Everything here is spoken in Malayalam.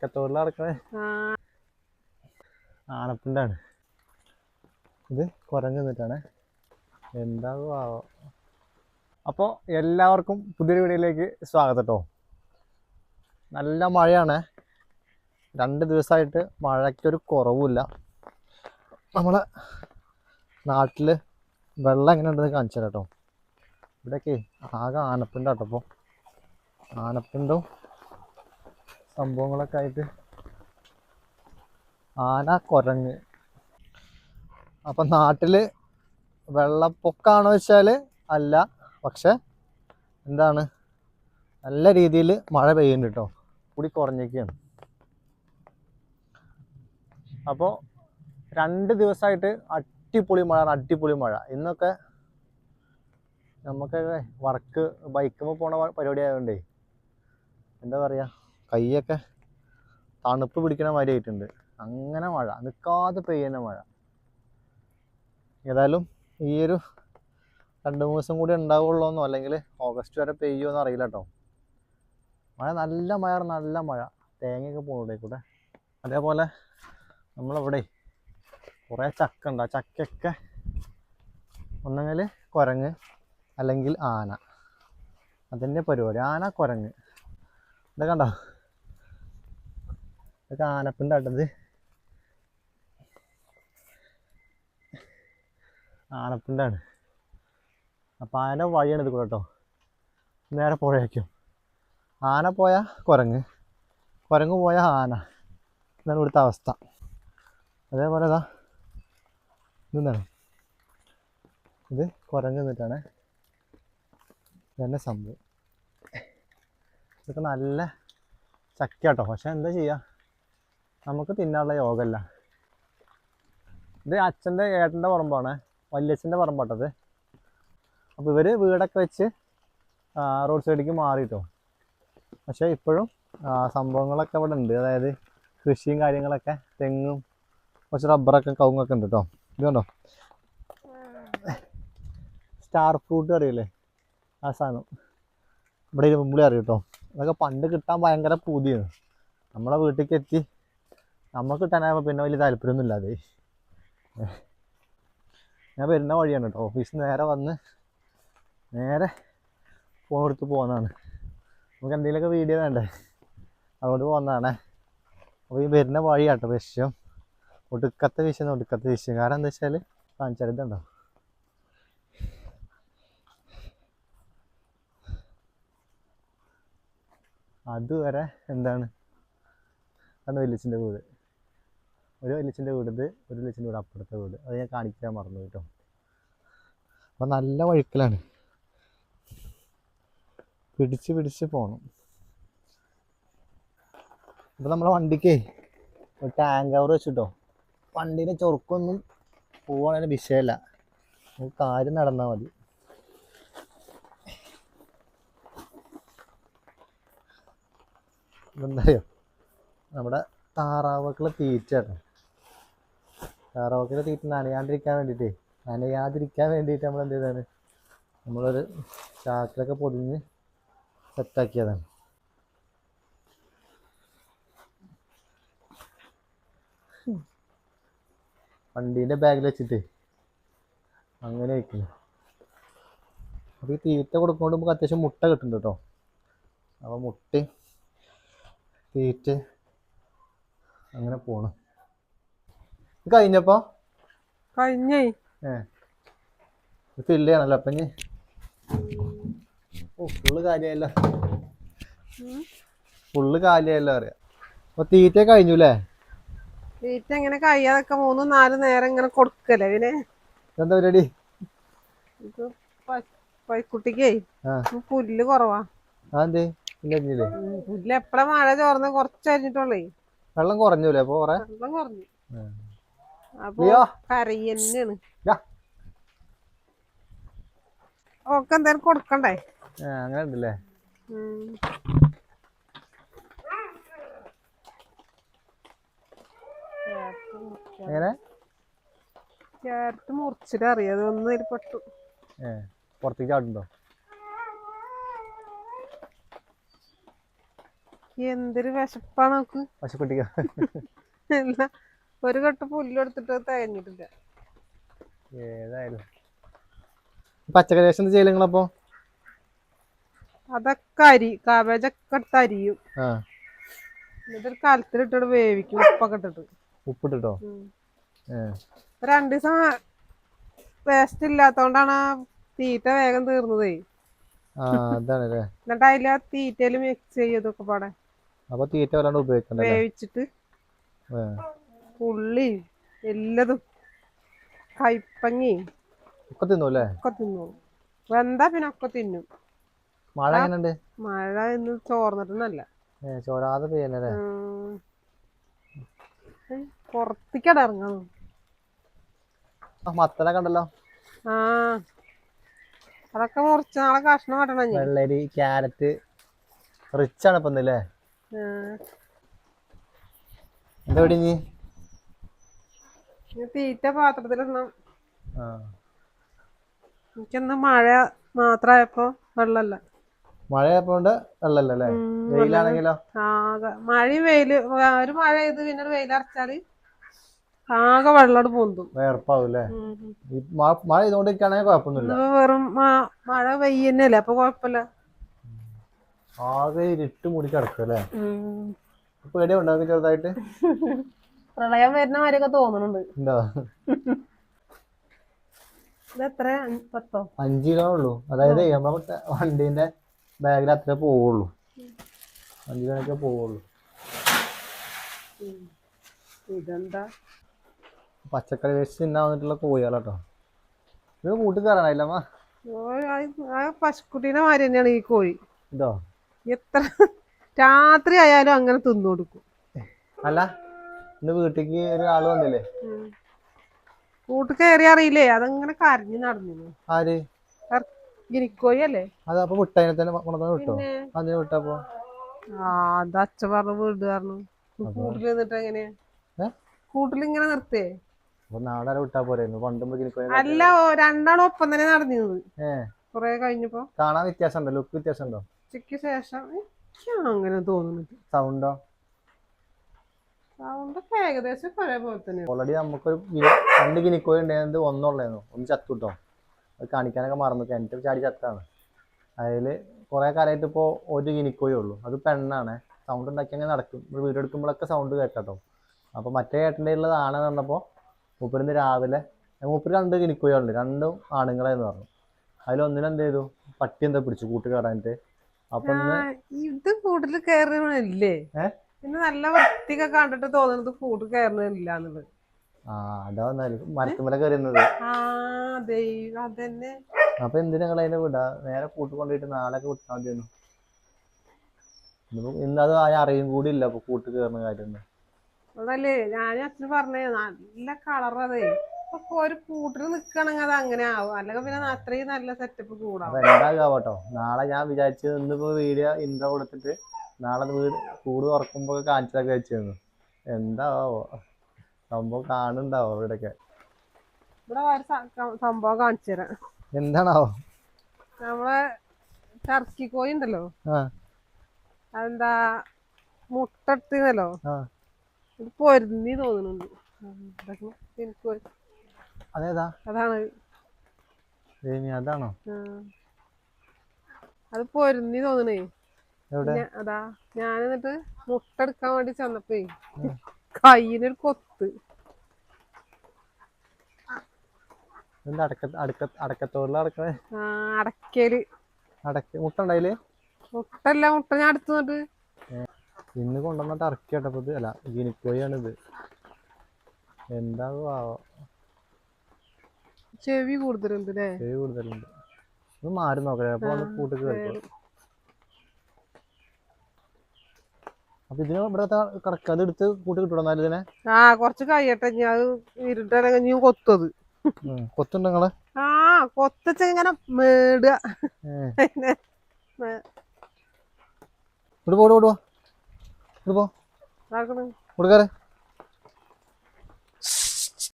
കത്തോടിൽ നടക്കണേ. ആനപ്പിണ്ടാണ്. ഇത് കുരങ്ങ് നിന്നിട്ടാണ്. എന്താകും ആവോ അപ്പോൾ എല്ലാവർക്കും പുതിയൊരു വീഡിയോയിലേക്ക് സ്വാഗതം കേട്ടോ നല്ല മഴയാണ്. രണ്ട് ദിവസമായിട്ട് മഴയ്ക്കൊരു കുറവുമില്ല. നമ്മളെ നാട്ടിൽ വെള്ളം എങ്ങനെ ഉണ്ടെന്ന് കാണിച്ചു തരാം കേട്ടോ ഇവിടെയൊക്കെ ആകെ കേട്ടോ അപ്പോൾ ആനപ്പിണ്ടും സംഭവങ്ങളൊക്കെ ആയിട്ട് ആന കുരങ്ങ്. അപ്പം നാട്ടിൽ വെള്ളപ്പൊക്കമാണോ വെച്ചാൽ അല്ല. പക്ഷെ എന്താണ്? നല്ല രീതിയിൽ മഴ പെയ്യുന്നുണ്ട് കേട്ടോ കൂടി കുറഞ്ഞേക്കാണ് അപ്പോൾ രണ്ട് ദിവസമായിട്ട് അടിപൊളി മഴ അടിപൊളി മഴ. ഇന്നൊക്കെ നമുക്ക് വർക്ക് ബൈക്കുമ്പോൾ പോണ പരിപാടി ആയതുകൊണ്ടേ എന്താ പറയുക കൈയൊക്കെ തണുപ്പ് പിടിക്കണ മാതിരി ആയിട്ടുണ്ട്. അങ്ങനെ മഴ നിൽക്കാതെ പെയ്യുന്ന മഴ. ഏതായാലും ഈ ഒരു രണ്ട് മൂന്ന് ദിവസം കൂടി ഉണ്ടാവുള്ളൂന്നോ? അല്ലെങ്കിൽ ഓഗസ്റ്റ് വരെ പെയ്യുമെന്ന് അറിയില്ല കേട്ടോ. മഴ നല്ല മഴ നല്ല മഴ. തേങ്ങയൊക്കെ പോകുന്നുണ്ടേ കൂടെ. അതേപോലെ നമ്മളിവിടെ കുറേ ചക്ക ഉണ്ട്. ആ ചക്കയൊക്കെ ഒന്നെങ്കിൽ കുരങ്ങ് അല്ലെങ്കിൽ ആന. അതിന്റെ പരിപാടി. ആന കുരങ്ങ്. ഇതൊക്കെ കണ്ടോ? ഇതൊക്കെ ആനപ്പിന്റെ ആനപ്പിണ്ടാണ്. അപ്പം ആന വഴിയാണ് ഇത് കൂടെ കേട്ടോ. നേരെ പുഴയ്ക്കും. ആന പോയ കുരങ്ങ്. കുരങ്ങ് പോയ ആന. ഇതാണ് ഇവിടുത്തെ അവസ്ഥ. അതേപോലെ ഇതാ ഇതെന്താണ്? ഇത് കുരങ്ങ് നിന്നിട്ടാണ് ഇതന്നെ സംഭവം. ഇതൊക്കെ നല്ല ചക്ക കേട്ടോ പക്ഷെ എന്താ ചെയ്യുക നമുക്ക് തിന്നാനുള്ള യോഗമല്ല ഇത് അച്ഛന്റെ ഏട്ടന്റെ പറമ്പാണ്. വല്യച്ഛന്റെ പറമ്പാട്ടത് അപ്പോൾ ഇവർ വീടൊക്കെ വെച്ച് റോഡ് സൈഡിലേക്ക് മാറിയിട്ടോ പക്ഷേ ഇപ്പോഴും സംഭവങ്ങളൊക്കെ ഇവിടെ ഉണ്ട്. അതായത് കൃഷിയും കാര്യങ്ങളൊക്കെ തെങ്ങും കുറച്ച് റബ്ബറൊക്കെ കവുങ്ങൊക്കെ ഉണ്ട് കേട്ടോ ഇത് കണ്ടോ? സ്റ്റാർ ഫ്രൂട്ട് അറിയില്ലേ? ആ സാധനം. ഇവിടെ ഇരുമ്പുള്ളി അറിയും അതൊക്കെ പണ്ട് കിട്ടാൻ ഭയങ്കര പൂതിയാണ്. നമ്മളെ വീട്ടിലേക്ക് എത്തി നമുക്ക് തന്നെ പിന്നെ വലിയ താല്പര്യമൊന്നും ഇല്ലാതെ ഞാൻ വരുന്ന വഴിയാണ് കേട്ടോ ഓഫീസിൽ നേരെ വന്ന് നേരെ ഫോൺ എടുത്ത് പോകുന്നതാണ് നമുക്ക് എന്തെങ്കിലുമൊക്കെ വീഡിയോ വേണ്ടേ? അതുകൊണ്ട് പോകുന്നതാണേ അപ്പോൾ ഈ വരുന്ന വഴി കേട്ടോ വിഷയം. ഒടുക്കത്തെ വിഷയം ഒടുക്കത്തെ വിഷയം. കാരണം എന്താ വെച്ചാൽ കാണിച്ചെടുത്തുണ്ടോ അതുവരെ എന്താണ്? അന്ന് വലിയച്ഛന്റെ വീട്. ഒരു വലിയച്ഛന്റെ വീട് ഒരു വലിയച്ഛന്റെ വീട് അപ്പുറത്തെ വീട്. അത് ഞാൻ കാണിക്കാൻ മറന്നു കേട്ടോ അപ്പം നല്ല വഴുക്കലാണ്. പിടിച്ച് പിടിച്ച് പോകണം ഇപ്പം നമ്മളെ വണ്ടിക്കേ ഒരു ടാങ്ക് കവർ വെച്ചിട്ടോ. വണ്ടീന്റെ ചൊറുക്കൊന്നും പോവാണെങ്കിൽ വിഷയമല്ല നമുക്ക് കാര്യം നടന്നാൽ മതി. ഇതെന്തായോ നമ്മുടെ താറാവുകൾ തീറ്റ താറാവുകളെ തീറ്റ നനയാണ്ടിരിക്കാൻ വേണ്ടിയിട്ടേ നനയാതിരിക്കാൻ വേണ്ടിയിട്ട് നമ്മൾ എന്ത് ചെയ്താണ് നമ്മളൊരു ചാക്കിലൊക്കെ പൊതിഞ്ഞ് സെറ്റാക്കിയതാണ് വണ്ടീന്റെ ബാഗിൽ വെച്ചിട്ട് അങ്ങനെ വയ്ക്കുന്നു അപ്പോൾ ഈ തീറ്റ കൊടുക്കുമ്പോൾ നമുക്ക് അത്യാവശ്യം മുട്ട കിട്ടുന്നുണ്ട് കേട്ടോ. അപ്പോൾ മുട്ട തീറ്റ അങ്ങനെ ഇത് കഴിഞ്ഞപ്പോ? കഴിഞ്ഞേ. ഫില്ല് ചെയ്യണല്ലോ അപ്പൊ ഇനി. ഓ ഫുള്ള് കാര്യമായല്ലോ ഫുള്ള് കാലിയായല്ലോ അറിയാം. അപ്പൊ തീറ്റ കഴിഞ്ഞു അല്ലേ തീറ്റ ഇങ്ങനെ കഴിയാതൊക്കെ മൂന്നും നാലും നേരം ഇങ്ങനെ കൊടുക്കല്ലേ പിന്നെ? എന്താ പരിപാടി? ഇത് പൈക്കുട്ടിക്കേ പുല്ല് കുറവാ. അതെന്തേ? പുല്ല് എപ്പഴാ മഴ ചോർന്ന് കുറച്ച് കഴിഞ്ഞിട്ടുള്ളേ വെള്ളം കുറഞ്ഞൂലേ അപ്പൊ വെള്ളം കുറഞ്ഞു. അപ്പൊ കരയന്നാണ്. ഓക്ക് എന്തായാലും കൊടുക്കണ്ടേ? അങ്ങനെ ഉണ്ടല്ലേ. എങ്ങനെ? ക്യാരറ്റ് മുറിച്ചിട്ട് അറിയാതെ ഇതിൽ പെട്ടു. പുറത്തേക്ക് ചാടുണ്ടോ എന്തൊരു വിശപ്പാണ് നോക്ക് എല്ലാ ഒരു കെട്ട് പുല്ലെടുത്തിട്ട് തേഞ്ഞിട്ടില്ല. ഏതായാലും. പച്ചക്കറി വേഷം എന്ത് ചെയ്യൽ നിങ്ങളപ്പോ? അതൊക്കെ അരി കാബേജൊക്കെ എടുത്ത് അരിയും. ആ. എന്നിട്ട് ഒരു കലത്തിലിട്ടിട്ട് വേവിക്കും ഉപ്പൊക്കെ ഇട്ടിട്ട്. ഉപ്പിട്ടിട്ടോ? ഉം. ഏ. രണ്ടു ദിവസം വേസ്റ്റ് ഇല്ലാത്തോണ്ടാണ് ആ തീറ്റ വേഗം തീർന്നതേ. ആ അതാണല്ലേ. എന്നിട്ട് അതിൽ ആ തീറ്റയിൽ മിക്സ് ചെയ്തൊക്കെ പാടെ. അപ്പൊ തീറ്റ വല്ലാണ്ട് ഉപയോഗിക്കണ്ടല്ലേ? വേവിച്ചിട്ട്. ഏ. ഉള്ളി എല്ലതും. കൈപ്പങ്ങി. ഒക്കെ തിന്നൂല്ലേ? ഒക്കെ തിന്നു. വെന്താ പിന്നെ ഒക്കെ തിന്നും. മഴ എങ്ങനെയുണ്ട്? മഴ ഇന്ന് ചോർന്നിട്ടൊന്നല്ല. ചോരാതെ പെയ്യല്ലേ പുറത്തേക്കട ഇറങ്ങണം മത്തനെ കണ്ടല്ലോ. ആ. അതൊക്കെ മുറിച്ച് നാളെ കഷ്ണം കട്ടണം വെള്ളരി ക്യാരറ്റ് റിച്ച് ആണ് ഇപ്പൊ ഇന്നല്ലേ എന്താ ഇനി? തീറ്റ പാത്രത്തിലൊന്നും എനിക്കെന്നാ മഴ മാത്രമായപ്പോ വെള്ളല്ല മഴ ആയപ്പോണ്ട് വെള്ളമല്ല അല്ലേ വെയിലാണെങ്കിലോ? ആകെ മഴയും വെയിൽ ഒരു മഴ ചെയ്ത് പിന്നെ വെയിലടച്ചാൽ വെയിലറച്ചാൽ ആകെ വെള്ളോട് പൊന്തും. വേർപ്പാവും അല്ലേ ഉം. ഈ മ- മഴ ചെയ്തോണ്ടിരിക്കുകയാണെങ്കിൽ കുഴപ്പമൊന്നുമില്ല വെറും മഴ പെയ്യന്നല്ലേ അപ്പൊ കുഴപ്പമില്ല ആകെ ഇരുട്ട് മൂടി കിടക്കല്ലേ. ഉണ്ടാക്കി ചെറുതായിട്ട്? പ്രളയം വരുന്ന മാതിരിയൊക്കെ തോന്നുന്നുണ്ട്. ഉണ്ടോ പത്തോ? അഞ്ച് കിലോ ഉള്ളൂ. അതായത് വണ്ടിന്റെ വണ്ടീന്റെ ബാഗിൽ അത്ര പോവുള്ളൂ. അഞ്ച് കിലോക്കെ പോവുള്ളൂ. ഇതെന്താ? പച്ചക്കറി വേസ്റ്റ് തിന്നാന്നിട്ടുള്ള കോഴികളാട്ടോ. ഇത് കൂട്ടി കയറാനായില്ലമ്മ പശുക്കുട്ടീനെ മാതിരി തന്നെയാണ് ഈ കോഴി. ഇതോ? എത്ര? രാത്രി ആയാലും അങ്ങനെ തിന്നു കൊടുക്കും. അല്ല ഇന്ന് വീട്ടിലേക്ക് ഒരാൾ വന്നില്ലേ? കൂട്ട് കയറി അറിയില്ലേ? അതങ്ങനെ കരഞ്ഞു നടന്നു ആര്? ഗിനിക്കോയി അല്ലേ? അത് അപ്പൊ വിട്ടതിനെ തന്നെ കൊണ്ടുവന്ന് വിട്ടോ? അതിനെ വിട്ടപ്പോ ആ അത് അച്ഛ പറഞ്ഞു വീട് പറഞ്ഞു കൂട്ടിൽ നിന്നിട്ട് എങ്ങനെയാ? കൂട്ടിൽ ഇങ്ങനെ നിർത്തേ? നാളെ വിട്ടാ പോരായിരുന്നു എനിക്ക് അല്ല രണ്ടാളും ഒപ്പം തന്നെ നടന്നിരുന്നത്. കൊറേ കഴിഞ്ഞപ്പോ. കാണാൻ വ്യത്യാസം ഉണ്ടോ ലുക്ക് വ്യത്യാസം ഉണ്ടോ ഉച്ചയ്ക്ക് ശേഷം എനിക്ക് അങ്ങനെ തോന്നുന്നു സൗണ്ടോ? സൗണ്ടൊക്കെ ഏകദേശം ഒരേ പോലെ തന്നെ. ഓൾറെഡി നമുക്കൊരു രണ്ട് ഗിനിക്കോയി ഉണ്ടായിരുന്നത് ഒന്നുള്ളായിരുന്നു. ഒന്ന് ചത്തു കിട്ടോ അത് കാണിക്കാനൊക്കെ മറന്നു കിണറ്റ് ചാടി ചത്താണ്. അതിൽ കുറേ കാലമായിട്ട് ഇപ്പോൾ ഒരു ഗിനിക്കോയേ ഉള്ളൂ. അത് പെണ്ണാണ്. സൗണ്ട് ഉണ്ടാക്കി അങ്ങനെ നടക്കും. വീഡിയോ എടുക്കുമ്പോഴൊക്കെ സൗണ്ട് കേട്ടോ അപ്പോൾ മറ്റേ ഏട്ടന്റെ ഉള്ളത് ആണെന്ന് പറഞ്ഞപ്പോൾ മൂപ്പരിന്ന് രാവിലെ മൂപ്പര് രണ്ട് ഗിനിക്കോയുണ്ട് രണ്ടും ആണുങ്ങളെന്ന് പറഞ്ഞു. അതിലൊന്നിനെന്ത് ചെയ്തു? പട്ടി എന്താ പിടിച്ചു കൂട്ട് കയറാനിട്ട് അപ്പം ഇത് കൂടുതൽ ഏ? പിന്നെ നല്ല വൃത്തിയൊക്കെ കണ്ടിട്ട് തോന്നുന്നത് കൂട്ടിൽ കയറണില്ല എന്നുള്ളത്. ആ അതാ വന്നാലും കയറുന്നത് ആ ദൈവം അതന്നെ. അപ്പൊ എന്തിനാ നിങ്ങൾ അതിനെ വിടാ? നേരെ കൂട്ട് കൊണ്ടുപോയിട്ട് നാളെ വിട്ടാൽ മതിയെന്നു ഇന്നിപ്പോ ഇന്നത് ആരും അറിയും കൂടി ഇല്ല അപ്പൊ കൂട്ട് കയറുന്ന കാര്യം അതല്ലേ ഞാൻ അച്ഛന് പറഞ്ഞേ നല്ല കളർ അതേ. അപ്പൊ ഒരു കൂട്ടർ നിക്കണെങ്കിൽ അത് അങ്ങനെ ആവും. അല്ലെങ്കിൽ പിന്നെ അത്രയും നല്ല സെറ്റപ്പ് കൂടാം നാളെ ഞാൻ വിചാരിച്ചത് ഇന്നിപ്പോ വീഡിയോ ഇൻട്രോ കൊടുത്തിട്ട് നാളെ വീട് കൂട് തുറക്കുമ്പോ കാണിച്ചതൊക്കെ വെച്ചിരുന്നു. എന്താവോ? സംഭവം കാണുന്നുണ്ടാവോ ഇവിടെയൊക്കെ ഇവിടെ ഒരു സംഭവം കാണിച്ചു തരാം. എന്താണാവോ? നമ്മളെ ടർക്കി കോഴി ഉണ്ടല്ലോ? അതെന്താ മുട്ട ഇത് പൊരുന്നി തോന്നുന്നുണ്ട്. എനിക്ക് അതേതാ? അതാണ്. ഇനി അതാണോ? അത് പൊരുന്നി തോന്നണേ. അതാ ഞാൻ എന്നിട്ട് മുട്ട എടുക്കാൻ വേണ്ടി ചെന്നപ്പേ. കയ്യിനൊരു കൊത്ത്. അടക്കൽ. അടക്ക മുട്ടല്ല മുട്ട ഞാൻ അടുത്ത് നിന്നിട്ട് ഇന്ന് കൊണ്ടുവന്നിട്ട് ഇറക്കി കേട്ടപ്പോ ഇത്. അല്ല ഗിനിക്കോയാണിത് എന്താ ആവോ ചെവി കൂടുതലുണ്ട് അല്ലേ ചെവി കൂടുതലുണ്ട്. ഇത് മാറി നോക്കണേ അപ്പൊ ഒന്ന് കൂട്ടിക്ക് കളിക്കും. അപ്പൊ ഇതിന് ഇവിടെ കിടക്കുക അത് എടുത്ത് കൂട്ടി കിട്ടണം എന്നാലും ഇതിനെ? ആ കൊറച്ച് കഴിയട്ടെ. ഞാൻ ഇരുട്ടാണെങ്കിൽ നീ കൊത്തത് കൊത്തുണ്ടോ നിങ്ങൾ? ആ കൊത്തച്ച ഇങ്ങനെ മേടുക. ഇവിടെ പോട് പോടുവാ ഇവിടെ പോ. കൊടുക്കാറ്